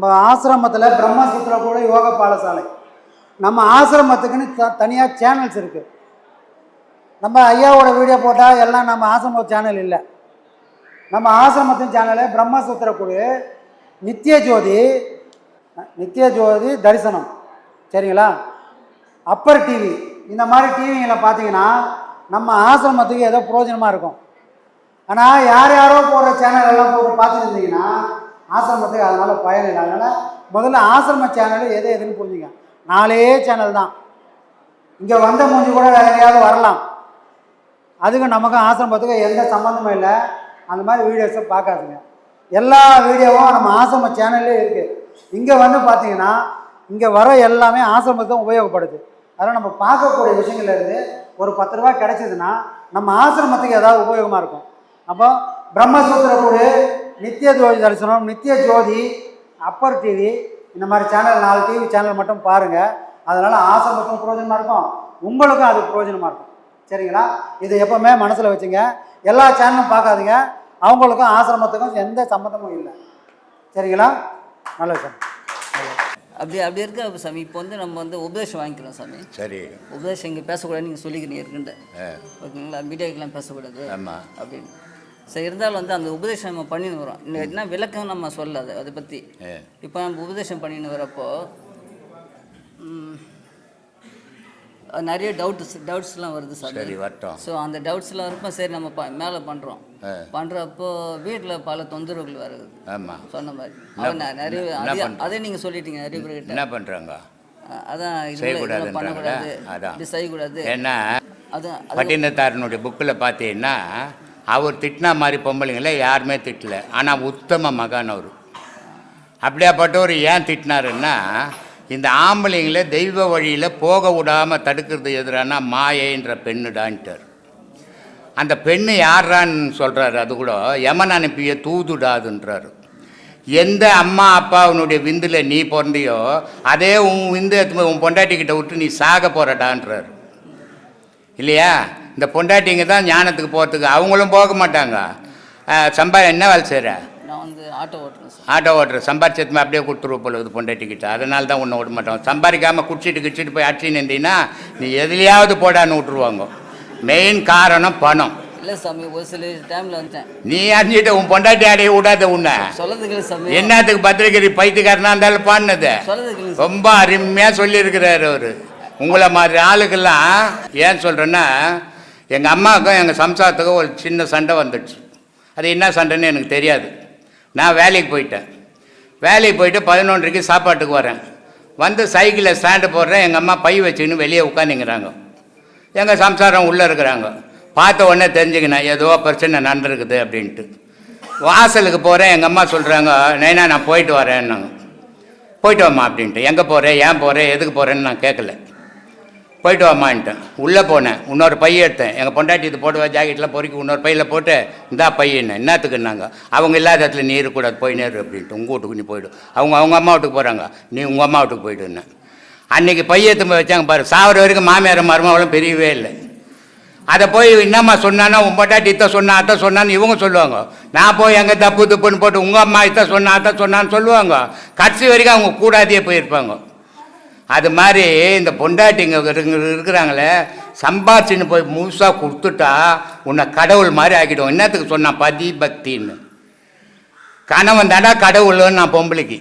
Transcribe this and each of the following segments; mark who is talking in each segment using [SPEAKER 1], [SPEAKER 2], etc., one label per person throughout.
[SPEAKER 1] நம்ம ஆசிரமத்தில் பிரம்மசூத்திர கூட யோக பாடசாலை. நம்ம ஆசிரமத்துக்குன்னு த தனியாக சேனல்ஸ் இருக்குது நம்ம ஐயாவோட வீடியோ போட்டால் எல்லாம் நம்ம ஆசிரம சேனல் இல்லை. நம்ம ஆசிரமத்தின் சேனலு பிரம்மசூத்திர குழு நித்திய ஜோதி நித்திய ஜோதி தரிசனம். சரிங்களா? அப்பர் டிவி இந்த மாதிரி டிவிங்களை பார்த்தீங்கன்னா நம்ம ஆசிரமத்துக்கு ஏதோ பிரயோஜனமாக இருக்கும். ஆனால் யார் யாரோ போடுற சேனல் எல்லாம் போட்டு பார்த்துட்டு இருந்தீங்கன்னா ஆசிரமத்துக்கு அதனால் பயன் இல்லை அதனால் முதல்ல ஆசிரம சேனல் எது எதுன்னு புரிஞ்சுங்க. நாலே சேனல் தான். இங்கே வந்த மூஞ்சி கூட வேற எங்கேயாவது வரலாம். அதுக்கும் நமக்கும் ஆசிரமத்துக்கும் எந்த சம்மந்தமும் இல்லை. அந்த மாதிரி வீடியோஸை பார்க்காதுங்க. எல்லா வீடியோவும் நம்ம ஆசிரம சேனல்லே இருக்குது இங்கே வந்து பார்த்தீங்கன்னா இங்கே வர எல்லாமே ஆசிரமத்துக்கு உபயோகப்படுது. அதனால் நம்ம பார்க்கக்கூடிய விஷயங்கள்லேருந்து ஒரு பத்து ரூபா கிடைச்சதுன்னா நம்ம ஆசிரமத்துக்கு ஏதாவது உபயோகமாக இருக்கும். அப்போ பிரம்மசூத்திர குழு நித்திய ஜோதி தரிசனம் நித்திய ஜோதி அப்பர் டிவி இந்த மாதிரி சேனல் நாலு டிவி சேனல் மட்டும் பாருங்கள் அதனால் ஆசிரமத்துக்கும் பிரயோஜனமாக இருக்கும். உங்களுக்கும் அது பிரயோஜனமாக இருக்கும். சரிங்களா? இது எப்போவுமே மனசில் வச்சுங்க. எல்லா சேனலும் பார்க்காதீங்க. அவங்களுக்கும் ஆசிரமத்துக்கும் எந்த சம்மந்தமும் இல்லை. சரிங்களா? நல்ல விஷயம்.
[SPEAKER 2] அப்படி அப்படி இருக்க சாமி இப்போ வந்து நம்ம வந்து உபதேசம் வாங்கிக்கிறோம் சாமி.
[SPEAKER 3] சரி.
[SPEAKER 2] உபதேசம் இங்கே பேசக்கூடாது நீங்கள் சொல்லிக்கிறீங்க இருக்குன்ட்டு ஓகேங்களா? மீடியாக்கெலாம் பேசக்கூடாது.
[SPEAKER 3] ஆமா.
[SPEAKER 2] அப்படின்னு. சரி இருந்தாலும் வந்து அந்த உபதேசம் நம்ம பண்ணின்னு வரோம் என்ன விளக்கம் நம்ம சொல்லாது அதை பற்றி
[SPEAKER 3] ஆ.
[SPEAKER 2] இப்போ நம்ம உபதேசம் பண்ணின்னு வரப்போ அது நிறைய டவுட்ஸ் டவுட்ஸ்லாம் வருது சார்.
[SPEAKER 3] சரி வரட்டும்.
[SPEAKER 2] ஸோ அந்த டவுட்ஸ்லாம் இருப்போம் சரி நம்ம ப மேலே பண்ணுறோம். பண்ணுறப்போ வீட்டில் பல தொந்தரவுகள் வருது.
[SPEAKER 3] ஆமா.
[SPEAKER 2] சொன்ன மாதிரி. அவன் நிறைய அதே-? அதே நீங்கள் சொல்லிட்டீங்க நிறைய பேர்கிட்ட
[SPEAKER 3] என்ன பண்றாங்க?
[SPEAKER 2] அஹ் அதான்? இதெல்லாம் பண்ணக்கூடாது.
[SPEAKER 3] அதான்.
[SPEAKER 2] செய்யக்கூடாது.
[SPEAKER 3] ஏன்னா
[SPEAKER 2] அதான் அது
[SPEAKER 3] பட்டினத்தாரனுடைய புக்கில் பார்த்தீங்கன்னா அவர் திட்டினா மாதிரி பொம்பளைங்கள யாருமே திட்டல. ஆனால் உத்தம மகான் அவர். அப்படியாப்பட்டவர் ஏன் திட்டினாருன்னா இந்த ஆம்பளைங்களை தெய்வ வழியில் போக விடாமல் தடுக்கிறது எதிரானா மாயைன்ற பெண்ணுடான்ட்டார். அந்த பெண்ணு யாரான்னு சொல்கிறாரு அது கூட யமன் அனுப்பிய தூதுடாதுன்றார். எந்த அம்மா அப்பாவுனுடைய விந்தில் நீ பிறந்தியோ அதே உன் விந்து எடுத்து உன் பொண்டாட்டிக்கிட்ட விட்டு நீ சாக போகிறடான்றார் இல்லையா? இந்த பொண்டாட்டிங்க தான் ஞானத்துக்கு போகிறதுக்கு அவங்களும் போக மாட்டாங்க. சம்பா என்ன வேலை செய்கிற
[SPEAKER 2] நான் வந்து ஆட்டோ ஓட்டுறேன்
[SPEAKER 3] ஆட்டோ ஓட்டுற. சம்பாரிச்சதுமே அப்படியே கொடுத்துருவ போல இது பொண்டாட்டிக்கிட்ட அதனால தான் உன்னை விட மாட்டோம். சம்பாதிக்காமல் குடிச்சிட்டு கிடிச்சிட்டு போய் அடிச்சு நின்றீங்கன்னா நீ எதுலையாவது போடான்னு விட்ருவாங்க மெயின் காரணம் பணம்.
[SPEAKER 2] இல்லை சாமி ஒரு சில டைமில் வந்துட்டேன்.
[SPEAKER 3] நீ அறிஞ்சிட்டு உன் பொண்டாட்டி அடைய விடாத உன்னை.
[SPEAKER 2] சொல்லதுக்கு சாமி.
[SPEAKER 3] என்னத்துக்கு பத்திரிக்கை பைத்தியக்காரனா இருந்தாலும் பாடினது. ரொம்ப அருமையாக சொல்லியிருக்கிறாரு அவர். உங்களை மாதிரி ஆளுக்கெல்லாம் ஏன் சொல்கிறேன்னா எங்கள் அம்மாவுக்கும் எங்கள் சம்சாரத்துக்கும் ஒரு சின்ன சண்டை வந்துடுச்சு. அது என்ன சண்டைன்னு எனக்கு தெரியாது. நான் வேலைக்கு போயிட்டேன். வேலைக்கு போயிட்டு பதினொன்றைக்கு சாப்பாட்டுக்கு வரேன். வந்து சைக்கிளில் ஸ்டாண்டு போடுறேன். எங்கள் அம்மா பை வச்சுக்கின்னு வெளியே உட்காந்துங்கிறாங்க எங்கள் சம்சாரம் உள்ளே இருக்கிறாங்க. பார்த்த உடனே தெரிஞ்சுக்கினேன் ஏதோ பிரச்சனை நடந்துருக்குது அப்படின்ட்டு. வாசலுக்கு போகிறேன் எங்கள் அம்மா சொல்கிறாங்க நைனா நான் போயிட்டு வரேன்னாங்க. போயிட்டு வாம்மா அப்படின்ட்டு. எங்கே போகிறேன் ஏன் போகிறேன் எதுக்கு போகிறேன்னு நான் கேட்கல போயிட்டு வாமான்ட்டேன் உள்ளே போனேன். இன்னொரு பைய எடுத்தேன். எங்கள் பொண்டாட்டி இது போட்டு ஜாக்கெட்டில் பொறுக்கி இன்னொரு பையில் போட்டு இந்தா பையன்னு. என்னத்துக்குன்னாங்க. அவங்க இல்லாத இடத்துல நீ இருக்கக்கூடாது போய் நேரு அப்படின்ட்டு. உங்கள் வீட்டுக்கு நீ போயிடு. அவங்க அவங்க அம்மா வீட்டுக்கு போகிறாங்க நீ உங்கள் அம்மா வீட்டுக்கு போயிடுன்னு. அன்றைக்கி பைய எடுத்து போய் வச்சாங்க பாரு. சாவர வரைக்கும் மாமியார் மருமகளும் பெரியவே இல்லை. அதை போய் என்னம்மா சொன்னானா உன் பொண்டாட்டி இத்த சொன்னா அத்தை சொன்னான்னு இவங்க சொல்லுவாங்க. நான் போய் எங்கே தப்பு தப்புன்னு போட்டு உங்கள் அம்மா இத்த சொன்னா அத்தை சொன்னான்னு சொல்லுவாங்க. கடைசி வரைக்கும் அவங்க கூடாதே போயிருப்பாங்க. அது மாதிரி இந்த பொண்டாட்டிங்க இருக்கிறாங்களே சம்பாரிச்சின்னு போய் முழுசாக கொடுத்துட்டா உன்னை கடவுள் மாதிரி ஆக்கிடும். என்னத்துக்கு சொன்னான்? பதி பக்தின்னு கணவன் தாண்டா கடவுள்னு நான் பொம்பளைக்கு.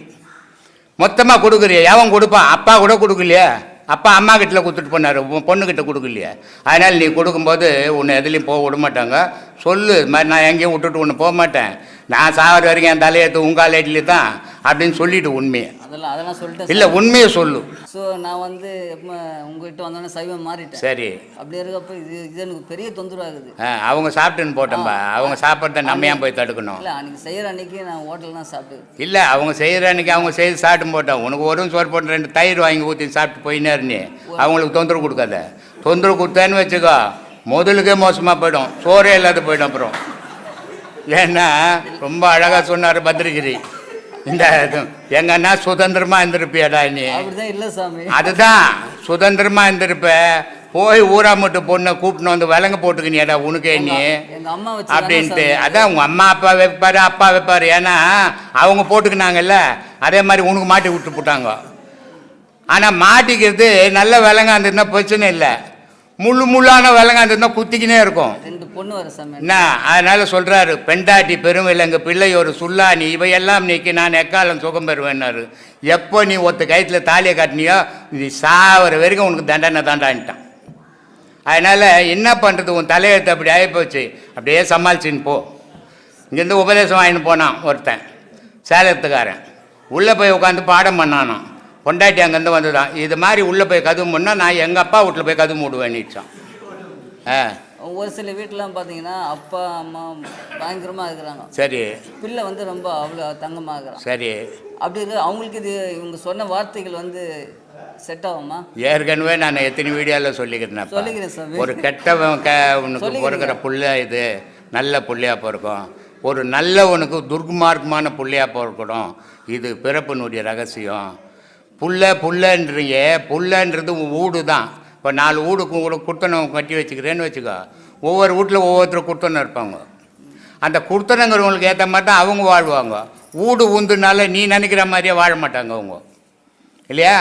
[SPEAKER 3] மொத்தமாக கொடுக்குறிய எவன் கொடுப்பான்? அப்பா கூட கொடுக்கலையே. அப்பா அம்மா கிட்ட கொடுத்துட்டு போனார். உன் பொண்ணுக்கிட்ட கொடுக்கலையே. அதனால் நீ கொடுக்கும்போது உன்னை எதுலேயும் போக விட மாட்டாங்க. சொல்லு. இது மாதிரி நான் எங்கேயும் விட்டுட்டு ஒன்று போக மாட்டேன். நான் சாவர வரைக்கும் என் தலையெழுத்து உங்கால் ஏட்டிலே தான் அப்படின்னு சொல்லிட்டு உண்மையை.
[SPEAKER 2] அதெல்லாம் அதெல்லாம் சொல்லிட்டேன்
[SPEAKER 3] இல்லை உண்மையை சொல்லு.
[SPEAKER 2] ஸோ நான் வந்து உங்ககிட்ட வந்தோடனே சைவம் மாறிட்டேன்.
[SPEAKER 3] சரி.
[SPEAKER 2] அப்படி இருக்கப்போ இது இது எனக்கு பெரிய தொந்தரவு ஆகுது
[SPEAKER 3] அவங்க சாப்பிட்டுன்னு போட்டோம்பா அவங்க சாப்பிட்றத நம்ம ஏன் போய் தடுக்கணும்?
[SPEAKER 2] இல்லை அன்றைக்கி செய்கிற அன்னைக்கு நான் ஹோட்டல் தான் சாப்பிட்டு
[SPEAKER 3] இல்லை அவங்க செய்கிற அன்னைக்கு அவங்க செய்து சாப்பிட்டு போட்டோம் உனக்கு ஒரு சோறு போட்டு ரெண்டு தயிர் வாங்கி ஊற்றி சாப்பிட்டு போயினே இருந்தே. அவங்களுக்கு தொந்தரவு கொடுக்காத. தொந்தரவு கொடுத்தேன்னு வச்சுக்கோ முதலுக்கே மோசமாக போயிடும். சோறே இல்லாத போயிடும் அப்புறம். ஏன்னா ரொம்ப அழகாக சொன்னார் பத்ரகிரி. இந்த இது, எங்க அண்ணா சுதந்திரமாக இருந்திருப்பியாடா நீ?
[SPEAKER 2] அப்படிதான் இல்லை சாமி.
[SPEAKER 3] அதுதான் சுதந்திரமாக இருந்திருப்ப. போய் ஊரா மட்டும் பொண்ணை கூப்பிட்டு வந்து விலங்கு போட்டுக்கினியாடா உனக்கே நீ.
[SPEAKER 2] எங்கள் அம்மா வச்சு
[SPEAKER 3] அப்படின்ட்டு. அதான் உங்க அம்மா அப்பா வைப்பாரு அப்பா வைப்பாரு. ஏன்னா அவங்க போட்டுக்கினாங்கல்ல அதே மாதிரி உனக்கு மாட்டி விட்டு போட்டாங்க. ஆனால் மாட்டிக்கிறது நல்ல விலங்காந்துருந்தா பிரச்சனை இல்லை. முள்ளு முள்ளான விலங்காந்துருந்தா குத்திக்கினே இருக்கும்.
[SPEAKER 2] ரெண்டு பொண்ணு வர சாமி.
[SPEAKER 3] என்ன? அதனால சொல்றாரு பெண்டாட்டி பெருவிலங்கு பிள்ளை ஒரு சுல்லானி இவையெல்லாம் நீக்கி நான் எக்காலம் சுகம் பெறுவேன்னாரு. எப்போ நீ ஒத்த கயத்தில் தாலியை காட்டினியோ நீ சாவர வரைக்கும் உனக்கு தண்டனை தாண்டான்ட்டான். அதனால என்ன பண்ணுறது உன் தலையெழுத்து அப்படி ஆகிப்போச்சு அப்படியே சமாளிச்சின்னு போ. இங்கேருந்து உபதேசம் வாங்கின்னு போனான் ஒருத்தன் சேலத்துக்காரன். உள்ளே போய் உட்காந்து பாடம் பண்ணானான் பொண்டாட்டி அங்கேருந்து வந்துதான் இது மாதிரி உள்ளே போய் கதவு நான் எங்கள் அப்பா வீட்டில் போய் கதவு மூடுவேன்னுச்சான் ஆ.
[SPEAKER 2] ஒரு சில வீட்டிலாம் பார்த்தீங்கன்னா அப்பா அம்மா பயங்கரமாக இருக்கிறாங்க.
[SPEAKER 3] சரி.
[SPEAKER 2] பிள்ளை வந்து ரொம்ப அவ்வளோ தங்கமாக இருக்கிறான்
[SPEAKER 3] சரி.
[SPEAKER 2] அப்படி இருக்கு அவங்களுக்கு இது இவங்க சொன்ன வார்த்தைகள் வந்து செட் ஆகுமா?
[SPEAKER 3] ஏற்கனவே நான் எத்தனை வீடியோவில் சொல்லிக்கிறேன்
[SPEAKER 2] சொல்லிக்கிறேன் சாமி.
[SPEAKER 3] ஒரு கெட்டவன் க உனக்கு. பிறக்கிற புள்ள இது நல்ல புள்ளையா பிறக்கும். ஒரு நல்லவனுக்கு துர்மார்க்கமான புள்ளையா பிறக்கணும். இது பிறப்பினுடைய ரகசியம். புள்ள புள்ளன்றீங்க புள்ளன்றது உன் வீடு தான். இப்போ நாலு வீடுக்கு கூட குர்த்தனம் கட்டி வச்சுக்கிறேன்னு வச்சுக்கோ. ஒவ்வொரு வீட்டில் ஒவ்வொருத்தரும் குர்த்தனம் இருப்பாங்க. அந்த குர்த்தனங்கிறவங்களுக்கு ஏற்ற மாதிரி தான் அவங்க வாழ்வாங்க. வீடு உந்துனால நீ நினைக்கிற மாதிரியே வாழ மாட்டாங்க அவங்க. இல்லையா?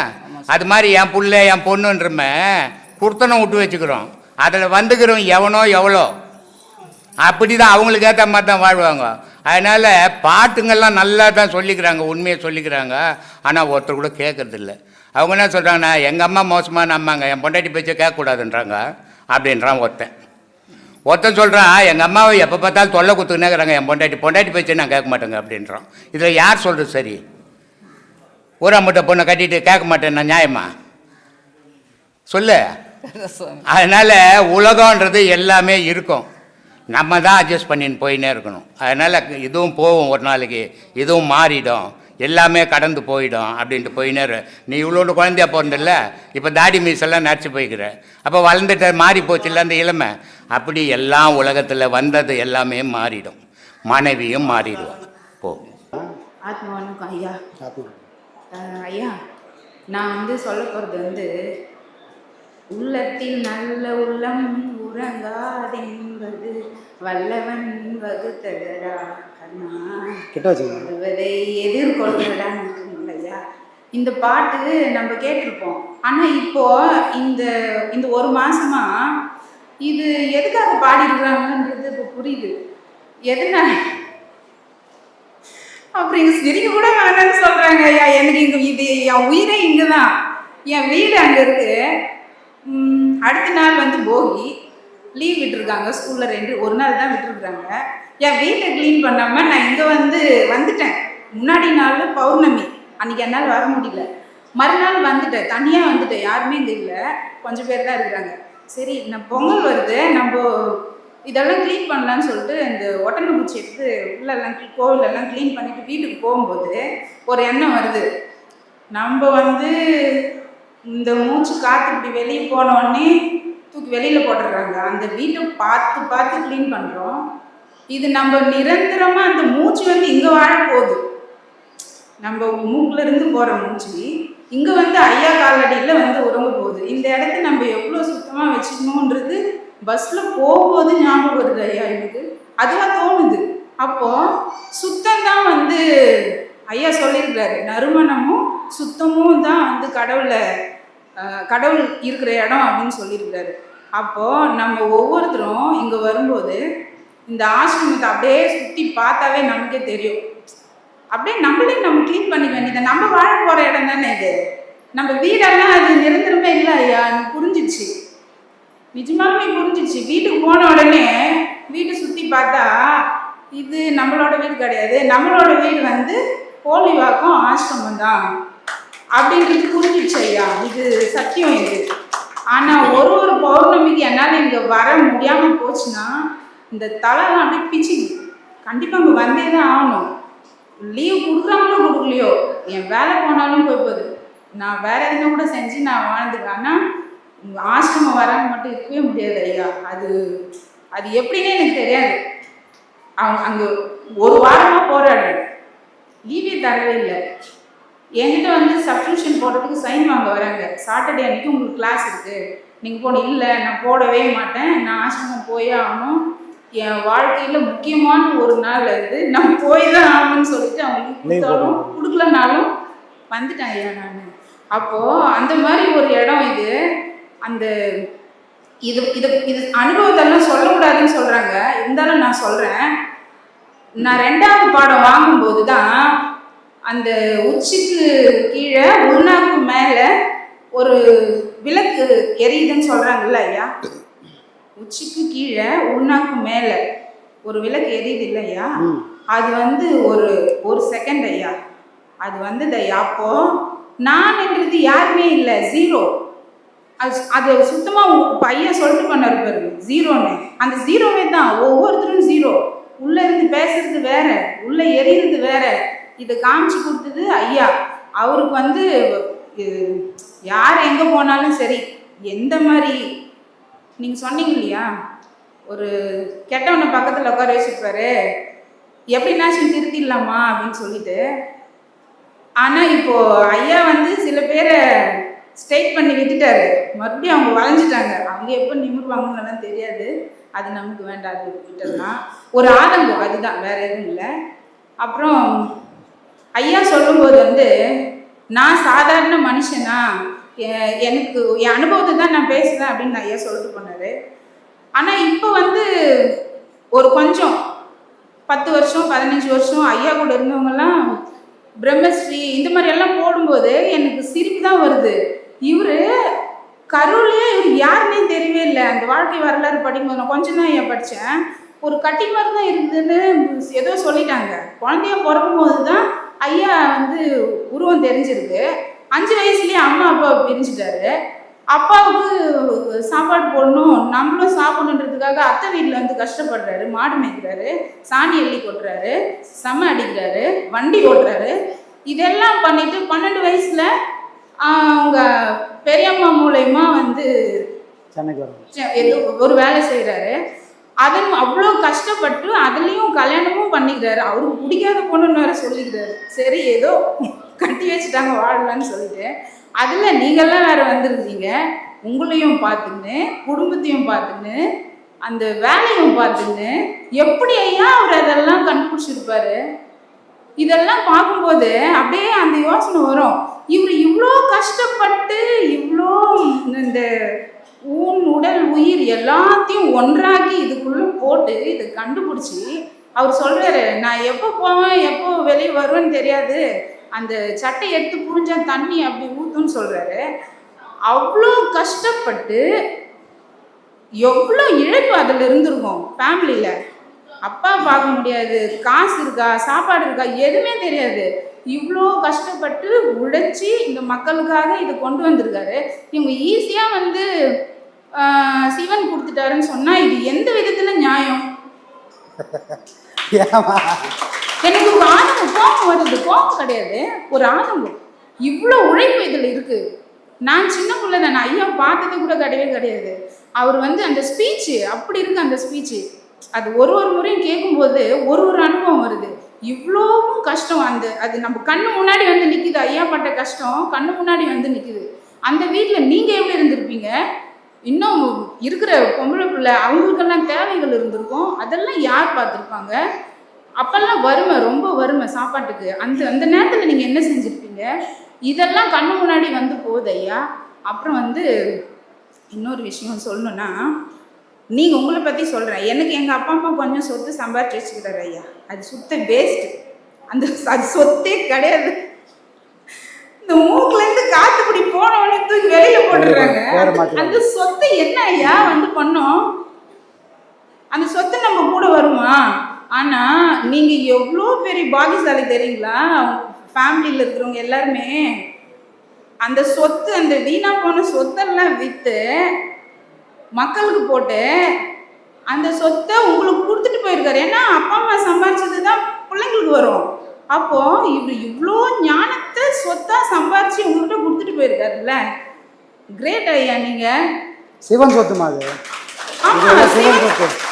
[SPEAKER 3] அது மாதிரி என் புள்ள என் பொண்ணுன்றமே குர்த்தனம் விட்டு வச்சுக்கிறோம். அதில் வந்துக்கிறோம் எவனோ எவ்வளோ. அப்படி தான் அவங்களுக்கு ஏற்ற மாதிரி தான் வாழ்வாங்க. அதனால் பாட்டுங்கள்லாம் நல்லா தான் சொல்லிக்கிறாங்க உண்மையை சொல்லிக்கிறாங்க. ஆனால் ஒருத்தர் கூட கேட்கறதில்ல அவங்க என்ன சொல்கிறாங்கன்னா எங்கள் அம்மா மோசமான அம்மாங்க என் பொண்டாட்டி பேச்சை கேட்கக்கூடாதுன்றாங்க அப்படின்றான் ஒருத்தன். ஒருத்தன் சொல்கிறான் எங்கள் அம்மாவை எப்போ பார்த்தாலும் தொல்லை குத்துக்கினேங்கிறாங்க என் பொண்டாட்டி பொண்டாட்டி பேச்சை நான் கேட்க மாட்டேங்க அப்படின்றான். இதில் யார் சொல்கிறது சரி? ஊரா முட்டை பொண்ணை கட்டிட்டு கேட்க மாட்டேன் நான் நியாயமா? சொல்லு. அதனால் உலகன்றது எல்லாமே இருக்கும். நம்ம தான் அட்ஜஸ்ட் பண்ணின்னு போயின்னே இருக்கணும். அதனால் இதுவும் போகும் ஒரு நாளைக்கு இதுவும் மாறிடும். எல்லாமே கடந்து போயிடும் அப்படின்ட்டு போயினே. நீ இவ்வளோண்டு குழந்தையா பிறந்தில்ல இப்போ தாடி மீசெல்லாம் நடிச்சு போய்க்கிற. அப்போ வளர்ந்துட்ட மாறி போச்சுல்ல அந்த இளமை. அப்படி எல்லாம் உலகத்தில் வந்தது எல்லாமே மாறிடும். மனைவியும் மாறிடுவான் போ.
[SPEAKER 4] ஆத்மா வணக்கம் ஐயா. ஐயா நான் வந்து சொல்ல போகிறது வந்து உள்ளத்தில் நல்ல உள்ளம் உறங்காதென்பது வல்லவன் வகுத்ததடா கண்ணா. எதிர்கொள்றடான்னு இருக்குங்களா ஐயா இந்த பாட்டு நம்ம கேட்டிருப்போம். ஆனால் இப்போ இந்த இந்த ஒரு மாசமா இது எதுக்காக பாடிருக்கிறாங்கன்றது இப்போ புரியுது. எதனால அப்புறம் இங்க சிரிக்க கூட வேணாம்னு சொல்றாங்க. ஐயா எனக்கு இங்க இது என் உயிரே இங்க தான் என் வீடு அங்க இருக்கு. அடுத்த நாள் வந்து போகி. லீவ் விட்டுருக்காங்க ஸ்கூலில் ரெண்டு ஒரு நாள் தான் விட்டுருக்குறாங்க. என் வீட்டை க்ளீன் பண்ணாமல் நான் இங்கே வந்து வந்துட்டேன். முன்னாடி நாள் பௌர்ணமி. அன்றைக்கி என்னால் வர முடியல. மறுநாள் வந்துட்டேன். தனியாக வந்துட்டேன். யாருமே இங்கே இல்லை. கொஞ்சம் பேர் தான் இருக்கிறாங்க. சரி நான் பொங்கல் வருது. நம்ம இதெல்லாம் க்ளீன் பண்ணலான்னு சொல்லிட்டு இந்த ஒட்டனை பூச்சி எடுத்து உள்ளெல்லாம் கோவிலெல்லாம் க்ளீன் பண்ணிட்டு வீட்டுக்கு போகும்போது ஒரு எண்ணம் வருது. நம்ம வந்து இந்த மூச்சு காற்று இப்படி வெளியே போனோடனே தூக்கி வெளியில் போட்டுடுறாங்க. அந்த வீட்டை பார்த்து பார்த்து க்ளீன் பண்ணுறோம் இது நம்ம நிரந்தரமாக அந்த மூச்சு வந்து இங்கே வாழ போகுது. நம்ம மூக்குல இருந்து போகிற மூச்சு இங்கே வந்து ஐயா காலடியில் வந்து உறங்க போகுது. இந்த இடத்த நம்ம எவ்வளோ சுத்தமாக வச்சுக்கணுன்றது பஸ்ஸில் போகும்போது ஞாபகம் வருது ஐயா எனக்கு. அதுவாக தோணுது. அப்போது சுத்தம் தான் வந்து ஐயா சொல்லியிருக்காரு நறுமணமும் சுத்தமும் தான் வந்து கடவுளை கடவுள் இருக்கிற இடம் அப்படின்னு சொல்லியிருக்காரு அப்போது நம்ம ஒவ்வொருத்தரும் இங்கே வரும்போது இந்த ஆசிரமத்தை அப்படியே சுற்றி பார்த்தாவே நமக்கே தெரியும். அப்படியே நம்மளே நம்ம க்ளீன் பண்ணிக்க வேண்டியது. நம்ம வாழ போகிற இடம் தானே இது? நம்ம வீடெல்லாம் அது நிரந்தரமே இல்லை ஐயா. எனக்கு புரிஞ்சிச்சு. நிஜமாலுமே புரிஞ்சிச்சு. வீட்டுக்கு போன உடனே வீட்டை சுற்றி பார்த்தா இது நம்மளோட வீடு கிடையாது. நம்மளோட வீடு வந்து கோழிவாக்கம் ஆசிரமம் தான். அப்படின்றது புரிஞ்சிச்சு ஐயா. இது சத்தியம் இது. ஆனால் ஒரு ஒரு பௌர்ணமிக்கு என்னால் இங்கே வர முடியாமல் போச்சுன்னா இந்த தலைலாம் அப்படியே பிச்சு கண்டிப்பாக இங்கே வந்தே தான் ஆகணும். லீவ் கொடுக்குறாங்களோ கொடுக்கலையோ என் வேலை போனாலும் போய் போகுது. நான் வேற எதுனா கூட செஞ்சு நான் வாழ்ந்துக்கிறேன் ஆனால் உங்க ஆசிரமம் வராமல் மட்டும் இருக்கவே முடியாது ஐயா. அது அது எப்படின்னே எனக்கு தெரியாது. அவங்க அங்கே ஒரு வாரமாக போராடுறேன். லீவே தரவே இல்லை. என்கிட்ட வந்து சப்ஸ்கிரிப்ஷன் போடுறதுக்கு சைன் வாங்க வராங்க. சாட்டர்டே அன்னைக்கு உங்களுக்கு கிளாஸ் இருக்குது நீங்கள் போன இல்லை நான் போடவே மாட்டேன். நான் ஆசிரமம் போயே ஆகணும். என் வாழ்க்கையில் முக்கியமான ஒரு நாள் அது. நான் போய் தான் ஆகணும்னு சொல்லிட்டு அவங்களுக்கு கொடுத்தாலும் கொடுக்கலனாலும் வந்துட்டேன் ஐயா நான். அப்போது அந்த மாதிரி ஒரு இடம் இது. அந்த இது இது இது அனுபவத்தெல்லாம் சொல்லக்கூடாதுன்னு சொல்கிறாங்க இருந்தாலும் நான் சொல்கிறேன் நான் ரெண்டாவது பாடம் வாங்கும்போது தான் அந்த உச்சிக்கு கீழே உள்நாக்கு மேலே ஒரு விளக்கு எரியுதுன்னு சொல்கிறாங்கல்ல ஐயா? உச்சிக்கு கீழே உள்நாக்கு மேலே ஒரு விளக்கு எரியுது இல்லை ஐயா? அது வந்து ஒரு ஒரு செகண்ட் ஐயா. அது வந்தது ஐயா அப்போ நான்ன்றது யாருமே இல்லை ஜீரோ அது அது சுத்தமாக பையன் சொல்லிட்டு பண்ணாரு பாருங்க ஜீரோன்னு அந்த ஜீரோவே தான் ஒவ்வொருத்தரும் ஜீரோ உள்ளே இருந்து பேசுறது வேற உள்ளே எரியுறது வேற. இதை காமிச்சு கொடுத்தது ஐயா. அவருக்கு வந்து இது, யார் எங்கே போனாலும் சரி எந்த மாதிரி நீங்கள் சொன்னீங்க இல்லையா? ஒரு கெட்டவனை பக்கத்தில் உட்கார வச்சுருப்பாரு. எப்படின்னாச்சும் திருத்திடலாமா அப்படின்னு சொல்லிட்டு. ஆனால் இப்போது ஐயா வந்து சில பேரை ஸ்ட்ரைட் பண்ணி விட்டுட்டாரு. மறுபடியும் அவங்க வளைஞ்சிட்டாங்க. அவங்க எப்போ நிமிர்வாங்கன்னு தெரியாது. அது நமக்கு வேண்டாம் அது விட்டுடலாம். ஒரு ஆதங்கம் அதுதான் வேற எதுவும் இல்லை. அப்புறம் ஐயா சொல்லும்போது வந்து நான் சாதாரண மனுஷனா? எ- எனக்கு என் அனுபவத்தை தான் நான் பேசுகிறேன் அப்படின்னு ஐயா சொல்லிட்டு போனாரு. ஆனால் இப்போ வந்து ஒரு கொஞ்சம் பத்து வருஷம் பதினஞ்சு வருஷம் ஐயா கூட இருந்தவங்கெல்லாம் பிரம்மஸ்ரீ இந்த மாதிரி எல்லாம் போடும்போது எனக்கு சிரிப்பு தான் வருது. இவர் கரூர்லேயே இவர் யாருன்னே தெரியவே இல்லை. அந்த வாழ்க்கை வரலாறு படிக்கும்போது நான் கொஞ்சம் தான் ஐயா படித்தேன் ஒரு கட்டி மாதிரி தான் இருந்ததுன்னு ஏதோ சொல்லிட்டாங்க. குழந்தைய பிறக்கும் போது தான் ஐயா வந்து உருவம் தெரிஞ்சிருக்கு. அஞ்சு வயசுலேயே அம்மா அப்பா பிரிஞ்சுட்டாரு. அப்பாவுக்கு சாப்பாடு போடணும் நம்மளும் சாப்பிடணுன்றதுக்காக அத்தை வீட்டில் வந்து கஷ்டப்படுறாரு. மாடு மேய்க்கிறாரு சாணி எள்ளி கொட்டுறாரு செம அடிக்கிறாரு வண்டி ஓட்டுறாரு. இதெல்லாம் பண்ணிட்டு பன்னெண்டு வயசுல அவங்க பெரியம்மா மூலயமா வந்து
[SPEAKER 1] சென்னைக்கு
[SPEAKER 4] ஒரு வேலை செய்கிறாரு அதன் அவ்வளோ கஷ்டப்பட்டு அதுலேயும் கல்யாணமும் பண்ணிக்கிறாரு. அவருக்கு பிடிக்காத பொண்ணுன்னு வேற சொல்லிக்கிறாரு. சரி ஏதோ கட்டி வச்சுட்டாங்க வாழலான்னு சொல்லிட்டு. அதில் நீங்கள்லாம் வேற வந்துருந்தீங்க. உங்களையும் பார்த்துன்னு குடும்பத்தையும் பார்த்துன்னு அந்த வேலையும் பார்த்துன்னு எப்படி ஐயா அவர் அதெல்லாம் கண்டுபிடிச்சிருப்பாரு? இதெல்லாம் பார்க்கும்போது அப்படியே அந்த யோசனை வரும். இவர் இவ்வளோ கஷ்டப்பட்டு இவ்வளோ இந்த உன் உடல் உயிர் எல்லாத்தையும் ஒன்றாக்கி இதுக்குள்ளே போட்டு இதை கண்டுபிடிச்சி அவர் சொல்றாரு நான் எப்போ போவேன் எப்போ வெளியே வருவேன்னு தெரியாது. அந்த சட்டை எடுத்து புரிஞ்சா தண்ணி அப்படி ஊத்துன்னு சொல்றாரு. அவ்வளோ கஷ்டப்பட்டு எவ்வளோ இழப்பு அதில் இருந்திருக்கும் ஃபேமிலியில் அப்பா பார்க்க முடியாது காசு இருக்கா சாப்பாடு இருக்கா எதுவுமே தெரியாது. இவ்வளோ கஷ்டப்பட்டு உழைச்சி இந்த மக்களுக்காக இதை கொண்டு வந்திருக்காரு. இவங்க ஈஸியாக வந்து சிவன் கொடுத்துட்டாருன்னு சொன்னால் இது எந்த விதத்தில் நியாயம்? எனக்கு ஒரு ஆதங்கம் கோபம் வருது. கோபம் கிடையாது. ஒரு ஆதங்கம் இவ்வளோ உழைப்பு இதில் இருக்கு. நான் சின்ன பிள்ளை தான் ஐயா பார்த்தது கூட கிடையவே கிடையாது. அவர் வந்து அந்த ஸ்பீச்சு அப்படி இருக்கு அந்த ஸ்பீச்சு அது ஒரு ஒரு முறையும் கேட்கும்போது ஒரு ஒரு அனுபவம் வருது. இவ்வளோவும் கஷ்டம் அந்த அது நம்ம கண்ணு முன்னாடி வந்து நிற்கிது ஐயா பட்ட கஷ்டம் கண்ணு முன்னாடி வந்து நிற்கிது அந்த வீட்டில் நீங்கள் எப்படி இருந்திருப்பீங்க? இன்னும் இருக்கிற பொம்பளை பிள்ளை அவங்களுக்கெல்லாம் தேவைகள் இருந்திருக்கும். அதெல்லாம் யார் பார்த்துருப்பாங்க? அப்பெல்லாம் வறுமை ரொம்ப வறுமை சாப்பாட்டுக்கு. அந்த அந்த நேரத்தில் நீங்கள் என்ன செஞ்சுருப்பீங்க? இதெல்லாம் கண்ணு முன்னாடி வந்து போகுது ஐயா. அப்புறம் வந்து இன்னொரு விஷயம் சொல்லணும்னா நீங்கள் உங்களை பற்றி சொல்கிறேன் எனக்கு எங்கள் அப்பா அம்மா கொஞ்சம் சொத்து சம்பாதிச்சு வச்சுக்கிறாரு ஐயா. அது சுத்த வேஸ்ட்டு அந்த அது சொத்தே கிடையாது. இந்த மூக்குல இருந்து காத்து இப்படி போனவனே தூக்கி வெளியில போட்டுறாங்க
[SPEAKER 1] வேற
[SPEAKER 4] அந்த- சொத்தை என்ன ஐயா வந்து பண்ணோம்? அந்த சொத்து நம்ம கூட வருமா? ஆனா நீங்க எவ்வளோ பெரிய பாகியசாலி தெரியுங்களா? ஃபேமிலியில் இருக்கிறவங்க எல்லாருமே அந்த சொத்து அந்த வீணா போன சொத்தெல்லாம் விற்று மக்களுக்கு போட்டு அந்த சொத்தை உங்களுக்கு கொடுத்துட்டு போயிருக்காரு. ஏன்னா அப்பா அம்மா சம்பாரிச்சது தான் பிள்ளைங்களுக்கு வரும். அப்போ இவர் இவ்வளோ ஞானத்தை சொத்தா சம்பாரிச்சு உங்கள்கிட்ட கொடுத்துட்டு போயிருக்காருல்ல? கிரேட் ஐயா நீங்க.
[SPEAKER 1] சிவன் சொத்து.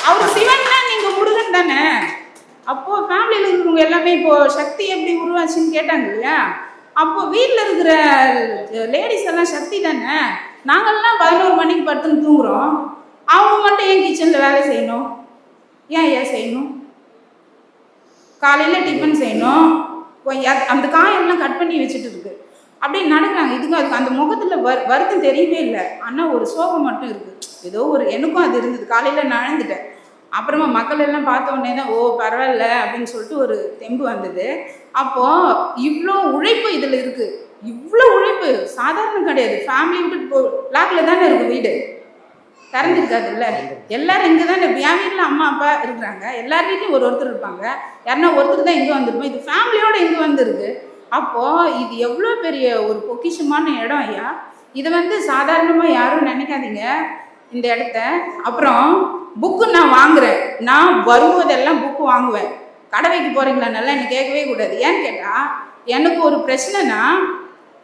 [SPEAKER 4] அவர் சிவன்னா நீங்க முருகன் தானே? அப்போ ஃபேமிலியில் இருக்கிறவங்க எல்லாமே இப்போ சக்தி எப்படி உருவாச்சுன்னு கேட்டாங்க இல்லையா? அப்போ வீட்டில் இருக்கிற லேடிஸ் எல்லாம் சக்தி தானே? நாங்கள்லாம் பதினோரு மணிக்கு படுத்துன்னு தூங்குறோம். அவங்க மட்டும் ஏன் கிச்சனில் வேலை செய்யணும்? ஏன் ஏன் செய்யணும்? காலையில் டிஃபன் செய்யணும். அந்த காயெல்லாம் கட் பண்ணி வச்சுட்டு இருக்கு. அப்படின்னு நடக்கிறாங்க. இதுக்கு அதுக்கு அந்த முகத்தில் வரு வருத்தம் தெரியவே இல்லை. ஆனால் ஒரு சோகம் மட்டும் இருக்குது ஏதோ ஒரு எனக்கும் அது இருந்தது. காலையில் நழந்துட்டேன் அப்புறமா மக்கள் எல்லாம் பார்த்த உடனே தான் ஓ பரவாயில்ல அப்படின்னு சொல்லிட்டு ஒரு தெம்பு வந்தது. அப்போது இவ்வளோ உழைப்பு இதில் இருக்குது சாதாரணம் கிடையாது. ஃபேமிலி விட்டு போ லாக்கில் தானே இருக்குது வீடு. கரண்ட் இருக்காதுல்ல எல்லாரும் இங்கே தானே என் வீட்டில் அம்மா அப்பா இருக்கிறாங்க. எல்லார் வீட்லையும் ஒரு ஒருத்தர் இருப்பாங்க. யாருன்னா ஒருத்தர் தான் இங்கே வந்திருப்போம். இது ஃபேமிலியோடு இங்கே வந்திருக்கு. அப்போது இது எவ்வளோ பெரிய ஒரு பொக்கிஷமான இடம் ஐயா. இதை வந்து சாதாரணமாக யாரும் நினைக்காதீங்க. இந்த இடத்த. அப்புறம் புக்கு நான் வாங்குறேன். நான் வரும்போதெல்லாம் புக்கு வாங்குவேன். கடை வைக்க போகிறீங்களா நல்லா என்ன கேட்கவே கூடாது. ஏன்னு கேட்டால் எனக்கு ஒரு பிரச்சனைனா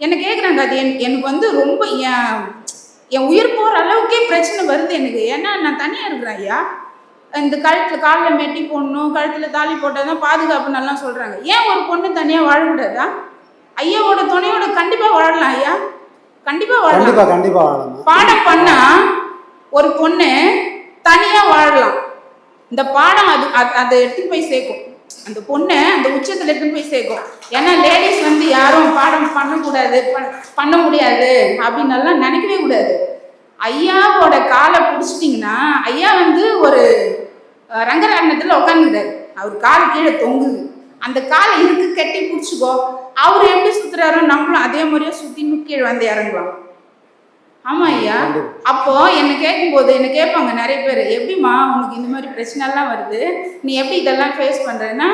[SPEAKER 4] என்ன கேட்குறாங்க அது என் எனக்கு வந்து ரொம்ப என் என் உயிர் போகிற அளவுக்கே பிரச்சனை வருது எனக்கு. ஏன்னா நான் தனியாக இருக்கிறேன் ஐயா. இந்த கழுத்தில் காலில் மெட்டி போடணும் கழுத்தில் தாலி போட்டால் தான் பாதுகாப்பு நல்லா சொல்கிறாங்க ஏன் ஒரு பொண்ணு தனியாக வாழக்கூடாதா? ஐயாவோட துணையோட கண்டிப்பாக வாழலாம் ஐயா. கண்டிப்பாக வாழலாம்.
[SPEAKER 1] கண்டிப்பா கண்டிப்பா வாழலாம்.
[SPEAKER 4] பாடம் பண்ணா ஒரு பொண்ணு தனியாக வாழலாம். இந்த பாடம் அது அது- அதை எடுத்துட்டு போய் சேர்க்கும். அந்த பொண்ணை அந்த உச்சத்தில் எடுத்துன்னு போய் சேர்க்கும். ஏன்னா லேடிஸ் வந்து யாரும் பாடம் பண்ணக்கூடாது பண்- பண்ண முடியாது அப்படின்னு எல்லாம் நினைக்கவே கூடாது. ஐயாவோட காலை பிடிச்சிட்டிங்கன்னா ஐயா வந்து ஒரு அஹ், ரங்கராட்டினத்தில் உட்காந்துக்கிறாரு அவர் கால் கீழே தொங்குது. அந்த காலை இருக்கு கட்டி பிடிச்சிக்கோ. அவர் எப்படி சுற்றுறாரோ நம்மளும் அதே மாதிரியே சுற்றி கீழே வந்து இறங்கலாம் ஆமா ஐயா. அப்போ என்ன கேட்கும்போது என்ன கேட்பாங்க நிறைய பேர் எப்படிம்மா உனக்கு இந்த மாதிரி பிரச்சனைலாம் வருது? நீ எப்படி இதெல்லாம் ஃபேஸ் பண்றேன்னா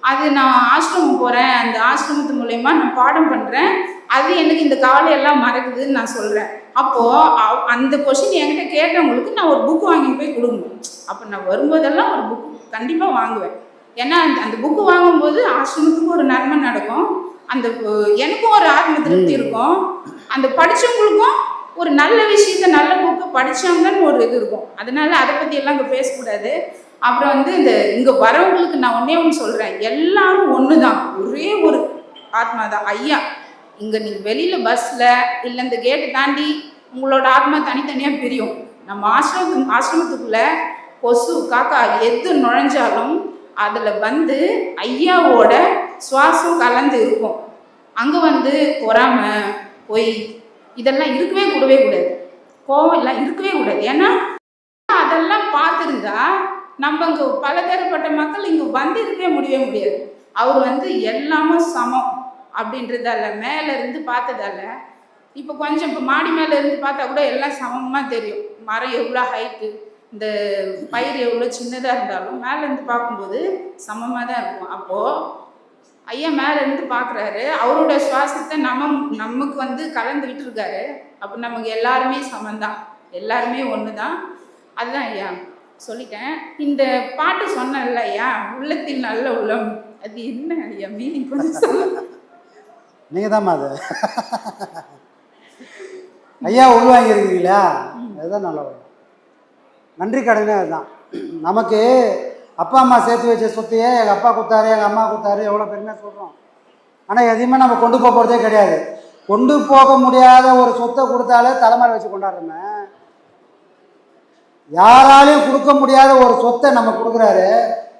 [SPEAKER 4] அது நான் ஆசிரமம் போறேன் அந்த ஆசிரமத்து மூலயமா நான் பாடம் பண்றேன். அது எனக்கு இந்த கவலையெல்லாம் மறக்குதுன்னு நான் சொல்றேன். அப்போ அவ- அந்த கொஷின் என்கிட்ட கேட்டவங்களுக்கு நான் ஒரு புக் வாங்கிட்டு போய் கொடுக்கணும் அப்போ நான் வரும்போதெல்லாம் ஒரு புக் கண்டிப்பா வாங்குவேன். ஏன்னா அந்த அந்த புக்கு வாங்கும்போது ஆசிரமத்துக்கு ஒரு நன்மை நடக்கும். அந்த எனக்கும் ஒரு ஆத்ம திருப்தி இருக்கும். அந்த படிச்சவங்களுக்கும் ஒரு நல்ல விஷயத்த நல்ல புக்கு படித்தாங்கன்னு ஒரு இது இருக்கும். அதனால அதை பற்றி எல்லாம் இங்கே பேசக்கூடாது. அப்புறம் வந்து இந்த இங்கே வரவங்களுக்கு நான் ஒன்றே ஒன்று சொல்கிறேன் எல்லாரும் ஒன்று தான் ஒரே ஒரு ஆத்மா தான் ஐயா இங்கே நீங்கள் வெளியில் பஸ்ஸில் இல்லை இந்த கேட்டை தாண்டி உங்களோட ஆத்மா தனித்தனியாக பிரியும். நம்ம ஆசிரமத்து ஆசிரமத்துக்குள்ளே கொசு காக்கா எது நுழைஞ்சாலும் அதில் வந்து ஐயாவோட சுவாசம் கலந்து இருக்கும். அங்கே வந்து பொறாமை பொய் இதெல்லாம் இருக்கவே கூடவே கூடாது. கோவம் எல்லாம் இருக்கவே கூடாது. ஏன்னா அதெல்லாம் பார்த்துருந்தா நம்ம இங்கே பலதரப்பட்ட மக்கள் இங்கே வந்து இருக்கவே முடியவே முடியாது. அவர் வந்து எல்லாமும் சமம் அப்படின்றதால மேலேருந்து பார்த்ததால இப்போ கொஞ்சம் இப்போ மாடி மேலேருந்து பார்த்தா கூட எல்லாம் சமமாக தெரியும். மரம் எவ்வளோ ஹைட்டு இந்த பயிர் எவ்வளோ சின்னதாக இருந்தாலும் மேலேருந்து பார்க்கும்போது சமமாக தான் இருக்கும். அப்போது ஐயா மேலே இருந்து பார்க்குறாரு அவரோட சுவாசத்தை நம்ம நமக்கு வந்து கலந்து இருக்காரு. அப்போ நமக்கு எல்லாருமே சமந்தான் எல்லாருமே ஒன்று தான் அதுதான் ஐயா சொல்லிட்டேன். இந்த பாட்டு சொன்னேன்ல ஐயா உள்ளத்தில் நல்ல உள்ளம் அது என்ன ஐயா மீனிங் கொஞ்சம் சொல்லுங்க
[SPEAKER 1] நீங்கள் தான் அது. ஐயா உள்வாங்கியிருக்கீங்களா அதுதான் நல்ல நன்றி கடனே அதுதான். நமக்கு அப்பா அம்மா சேர்த்து வச்ச சொத்தையே எங்கள் அப்பா கொடுத்தாரு எங்கள் அம்மா கொடுத்தாரு எவ்வளோ பெருமையாக சொல்கிறோம் ஆனால் எதையுமே நம்ம கொண்டு போக போகிறதே கிடையாது. கொண்டு போக முடியாத ஒரு சொத்தை கொடுத்தாலே தலைமையில் வச்சு கொண்டாடுறோமே. யாராலையும் கொடுக்க முடியாத ஒரு சொத்தை நம்ம கொடுக்குறாரு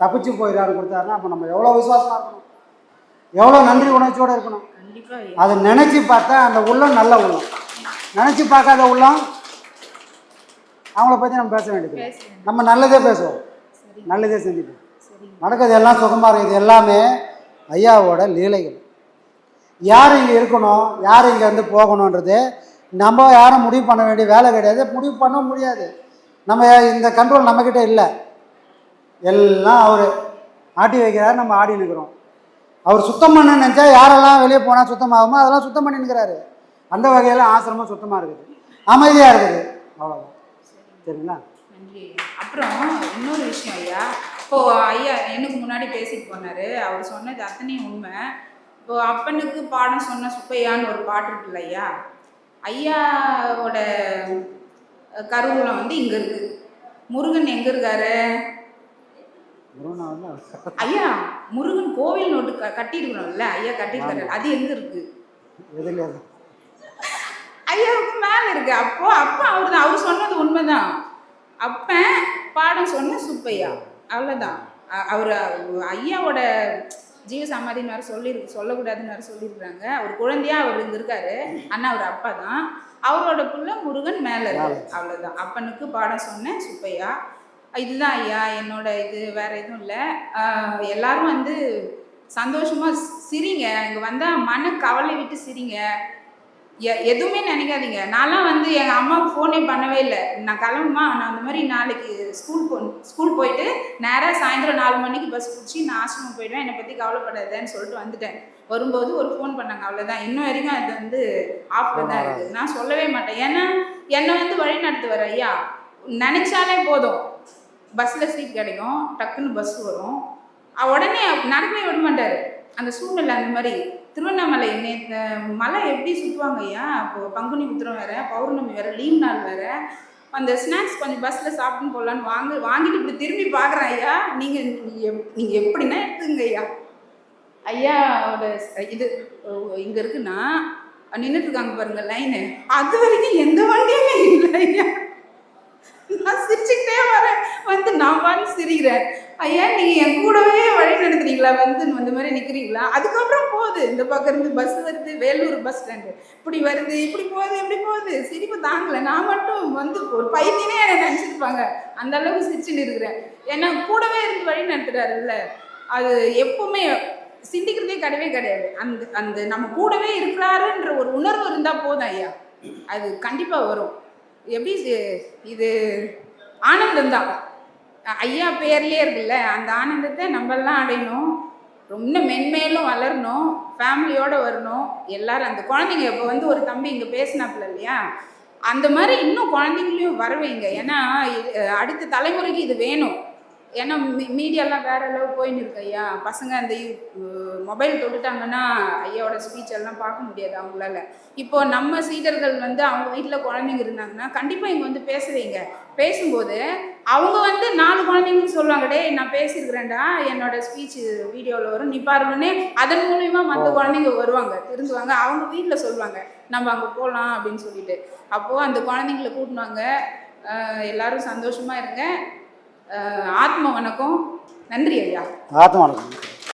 [SPEAKER 1] தப்பிச்சு போயிடாரு கொடுத்தாருன்னா அப்போ நம்ம எவ்வளோ விசுவாசமாக இருக்கணும்? எவ்வளோ நன்றி உணர்ச்சியோடு இருக்கணும்? அதை நினச்சி பார்த்தா அந்த உள்ளம் நல்ல உள்ளம். நினச்சி பார்க்காத உள்ளம் அவங்கள பற்றி நம்ம பேச வேண்டியது நம்ம நல்லதே பேசுவோம். நல்லதே
[SPEAKER 4] சரி
[SPEAKER 1] நடக்கிறது எல்லாம் சுகமாக இருக்குது. இது எல்லாமே ஐயாவோட லீலைகள். யார் இங்கே இருக்கணும் யார் இங்கே வந்து போகணுன்றது நம்ம யாரும் முடிவு பண்ண வேண்டிய வேலை கிடையாது. முடிவு பண்ண முடியாது. நம்ம இந்த கண்ட்ரோல் நம்மக்கிட்ட இல்லை. எல்லாம் அவர் ஆட்டி வைக்கிறார் நம்ம ஆடி நிற்கிறோம் அவர் சுத்தம் பண்ண நினச்சா யாரெல்லாம் வெளியே போனால் சுத்தமாகுமோ அதெல்லாம் சுத்தம் பண்ணினுக்கிறாரு அந்த வகையில் ஆசிரமம் சுத்தமாக இருக்குது. அமைதியாக இருக்குது. அவ்வளோதான் சரிங்களா.
[SPEAKER 4] அப்புறம் இன்னொரு விஷயம் ஐயா. இப்போ ஐயா எனக்கு முன்னாடி பேசிட்டு போனாரு. அவர் சொன்னது அத்தனையும் உண்மை. இப்போ அப்பனுக்கு பாடம் சொன்ன சுப்பையான்னு ஒரு பாட்டு இருக்குல்ல ஐயா. ஐயாவோட கருவூலம் வந்து இங்க இருக்கு. முருகன் எங்க இருக்காரு? ஐயா முருகன் கோவில் நோட்டு க- கட்டியிருக்கிறோம்ல. ஐயா கட்டியிருக்காரு. அது எங்க இருக்கு?
[SPEAKER 1] எதில்?
[SPEAKER 4] ஐயாவுக்கு மேல இருக்கு. அப்போ அப்பா அவர் தான் அவர் சொன்னது உண்மைதான். அப்பன் பாடம் சொன்ன சுப்பையா. அவ்வளோதான் அவர் ஐயாவோட ஜீவ சமாதின்னு வேறு சொல்லி சொல்லக்கூடாதுன்னு வேறு சொல்லியிருக்கிறாங்க. அவர் குழந்தையா அவர் இங்க இருக்காரு அண்ணா அவர் அப்பா தான். அவரோட புள்ள முருகன் மேலே இருக்கு. அவ்வளோதான் அப்பனுக்கு பாடம் சொன்னேன் சுப்பையா. இதுதான் ஐயா என்னோட இது வேற எதுவும் இல்லை. எல்லாரும் வந்து சந்தோஷமா சிரிங்க. இங்கே வந்தால் மன கவலை விட்டு சிரிங்க. எதுவுமே நினைக்காதீங்க. நான்லாம் வந்து எங்கள் அம்மாவுக்கு ஃபோனே பண்ணவே இல்லை. நான் கிளம்புமா? நான் அந்த மாதிரி நாளைக்கு ஸ்கூல் போ ஸ்கூல் போயிட்டு நேராக சாயந்தரம் நாலு மணிக்கு பஸ் பிடிச்சி நான் ஆசிரமம் போயிடுவேன். என்னை பற்றி கவலைப்படாதேன்னு சொல்லிட்டு வந்துட்டேன். வரும்போது ஒரு ஃபோன் பண்ணாங்க. அவ்வளோதான் இன்னும் வரைக்கும் அது வந்து ஆஃபில் தான் இருக்குது நான் சொல்லவே மாட்டேன். ஏன்னா என்னை வந்து வழி நடத்துவார் ஐயா. நினச்சாலே போதும். பஸ்ஸில் சீட் கிடைக்கும். டக்குன்னு பஸ் வரும். உடனே நடக்கவே விட மாட்டார். அந்த சூழ்நிலை அந்த மாதிரி. திருவண்ணாமலை நேற்று மலை எப்படி சுற்றுவாங்க ஐயா? இப்போ பங்குனி உத்திரம் வேறு பௌர்ணமி வேறு லீவ் நாள் வேறு. அந்த ஸ்நாக்ஸ் கொஞ்சம் பஸ்ஸில் சாப்பிட்டு போகலான்னு வாங்க வாங்கிட்டு இப்படி திரும்பி பார்க்குறேன் ஐயா. நீங்கள் நீங்கள் எப்படின்னா எடுத்துங்க ஐயா. ஐயாவோட இது இங்கே இருக்குன்னா நின்றுட்டு இருக்காங்க பாருங்க லைனு அது வரைக்கும் எந்த வண்டியுமே இல்லை ஐயா. நான் சிரிச்சுக்கிட்டே வரேன். வந்து நான் பாட்டு சிரிக்கிறேன். ஐயா நீங்கள் என் கூடவே வழி நடத்துறீங்களா? வந்து இந்த மாதிரி நிற்கிறீங்களா அதுக்கப்புறம் போகுது. இந்த பக்கம் இருந்து பஸ் வருது. வேலூர் பஸ் ஸ்டாண்டு இப்படி வருது இப்படி போகுது இப்படி போகுது. சிரிப்பு தாங்கலை. நான் மட்டும் வந்து ஒரு பைத்தியனே என்னை நினச்சிருப்பாங்க. அந்த அளவுக்கு சிரிச்சுட்டு இருக்கிறேன். ஏன்னா கூடவே இருந்து வழி நடத்துறாருல்ல. அது எப்பவுமே சிந்திக்கிறதே கிடையவே கிடையாது. அந்த அந்த நம்ம கூடவே இருக்கிறாருன்ற ஒரு உணர்வு இருந்தால் போதும் ஐயா. அது கண்டிப்பாக வரும். எப்படி இது ஆனந்தம் தான் ஐயா பேர்லேயே இருக்குல்ல அந்த ஆனந்தத்தை நம்மெல்லாம் அடையணும். ரொம்ப மென்மேலும் வளரணும் ஃபேமிலியோடு வரணும். எல்லாரும் அந்த குழந்தைங்க இப்போ வந்து ஒரு தம்பி இங்கே பேசினாப்புல இல்லையா? அந்த மாதிரி இன்னும் குழந்தைங்களையும் வருவீங்க ஏன்னா அடுத்த தலைமுறைக்கு இது வேணும். ஏன்னா மீ- மீடியாலாம் வேற அளவு போயின்னு இருக்கு ஐயா. பசங்க அந்த மொபைல் தொட்டுட்டாங்கன்னா ஐயாவோட ஸ்பீச் எல்லாம் பார்க்க முடியாது அவங்களால. இப்போ நம்ம சீடர்கள் வந்து அவங்க வீட்டில் குழந்தைங்க இருந்தாங்கன்னா கண்டிப்பாக இங்கே வந்து பேசுவீங்க பேசும்போது அவங்க வந்து நாலு குழந்தைங்களுக்கு சொல்லுவாங்க டேய் நான் பேசியிருக்கிறேன்டா என்னோட ஸ்பீச் வீடியோவில் வரும். நீ பாருங்கன்னே அதன் மூலியமா மற்ற குழந்தைங்க வருவாங்க திருந்துவாங்க அவங்க வீட்டில் சொல்லுவாங்க நம்ம அங்கே போகலாம் அப்படின்னு சொல்லிட்டு. அப்போது அந்த குழந்தைங்களை கூட்டினாங்க எல்லாரும் சந்தோஷமாக இருங்க. ஆத்ம வணக்கம். நன்றி ஐயா.
[SPEAKER 1] ஆத்மா வணக்கம்.